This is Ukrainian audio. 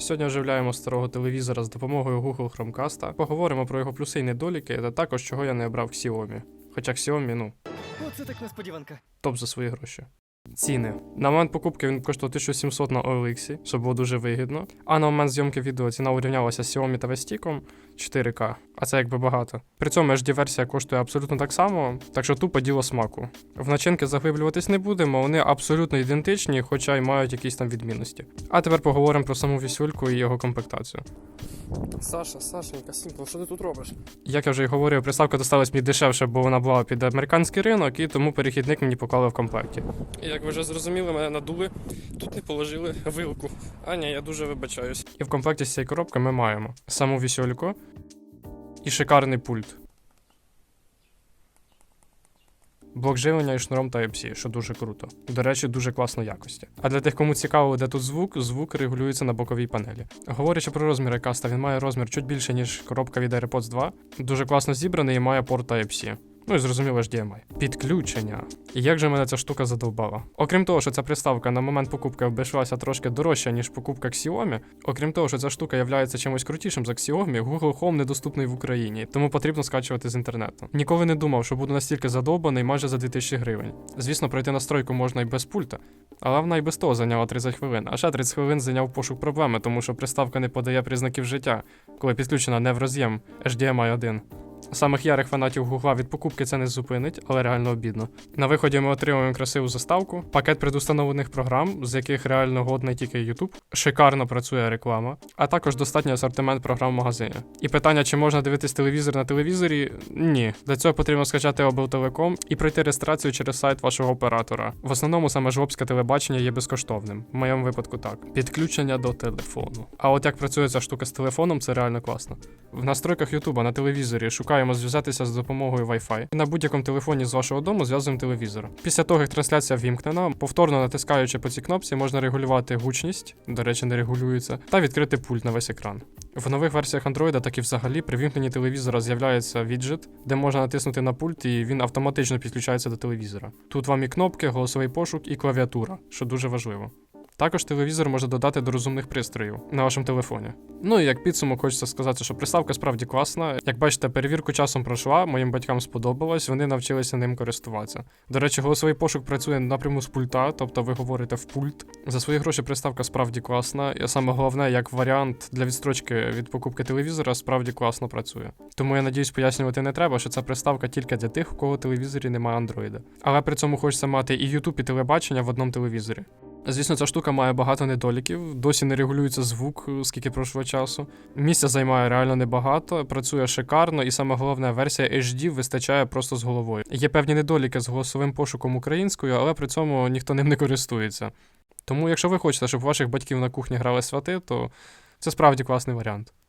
Сьогодні оживляємо старого телевізора з допомогою Google Chromecast. Поговоримо про його плюси і недоліки, та також чого я не обрав Xiaomi. Хоча Xiaomi, ну, Оце так несподіванка. топ за свої гроші. Ціни. На момент покупки він коштував 1700 на OLX, що було дуже вигідно. А на момент зйомки відео ціна урівнялася з Xiaomi та Вестіком 4К, а це якби багато. При цьому HD-версія коштує абсолютно так само, так що тупо діло смаку. В начинки заглиблюватись не будемо, вони абсолютно ідентичні, хоча й мають якісь там відмінності. А тепер поговоримо про саму вісюльку і його комплектацію. Саша, Сашенька, Сімпл, що ти тут робиш? Як я вже й говорив, приставка досталась мені дешевше, бо вона була під американський ринок, і тому перехідник мені поклали в комплекті. Як ви вже зрозуміли, мене надули, тут не положили вилку. Аня, я дуже вибачаюсь. І в комплекті з цієї коробки ми маємо саму вісюльку і шикарний пульт. Блок живлення і шнуром Type-C, що дуже круто. До речі, дуже класної якості. А для тих, кому цікаво, де тут звук, звук регулюється на боковій панелі. Говорячи про розміри каста, він має розмір чуть більше, ніж коробка від AirPods 2. Дуже класно зібраний і має порт Type-C. Ну і зрозуміло HDMI. Підключення. І як же мене ця штука задовбала. Окрім того, що ця приставка на момент покупки обійшлася трошки дорожче, ніж покупка Xiaomi, окрім того, що ця штука є чимось крутішим за Xiaomi, Google Home недоступний в Україні, тому потрібно скачувати з інтернету. Ніколи не думав, що буду настільки задовбаний майже за 2000 гривень. Звісно, пройти настройку можна і без пульта, але вона і без того зайняла 30 хвилин. А ще 30 хвилин зайняв пошук проблеми, тому що приставка не подає признаків життя, коли підключена не в роз'єм HDMI 1. Самих ярих фанатів Гугла від покупки це не зупинить, але реально обідно. На виході ми отримуємо красиву заставку, пакет предустановлених програм, з яких реально годний тільки YouTube. Шикарно працює реклама, а також достатній асортимент програм в магазині. І питання, чи можна дивитись телевізор на телевізорі? Ні. Для цього потрібно скачати облтелеком і пройти реєстрацію через сайт вашого оператора. В основному саме жлобське телебачення є безкоштовним. В моєму випадку так. Підключення до телефону. А от як працює ця штука з телефоном, це реально класно. В настройках YouTube на телевізорі шукаємо зв'язатися з допомогою Wi-Fi. На будь-якому телефоні з вашого дому зв'язуємо телевізор. Після того, як трансляція вімкнена, повторно натискаючи по цій кнопці, можна регулювати гучність, до речі, не регулюється, та відкрити пульт на весь екран. В нових версіях Android, так і взагалі при вімкненні телевізора з'являється віджит, де можна натиснути на пульт, і він автоматично підключається до телевізора. Тут вам і кнопки, голосовий пошук, і клавіатура, що дуже важливо. Також телевізор можна додати до розумних пристроїв на вашому телефоні. Ну і як підсумок, хочеться сказати, що приставка справді класна. Як бачите, перевірку часом пройшла, моїм батькам сподобалось, вони навчилися ним користуватися. До речі, голосовий пошук працює напряму з пульта, тобто ви говорите в пульт. За свої гроші приставка справді класна, і саме головне, як варіант для відстрочки від покупки телевізора, справді класно працює. Тому я надіюсь, пояснювати не треба, що ця приставка тільки для тих, у кого телевізорі немає андроїда. Але при цьому хочеться мати і YouTube, і телебачення в одному телевізорі. Звісно, ця штука має багато недоліків, досі не регулюється звук, скільки пройшло часу. Місця займає реально небагато, працює шикарно, і саме головне, версія HD вистачає просто з головою. Є певні недоліки з голосовим пошуком українською, але при цьому ніхто ним не користується. Тому, якщо ви хочете, щоб ваших батьків на кухні грали свати, то це справді класний варіант.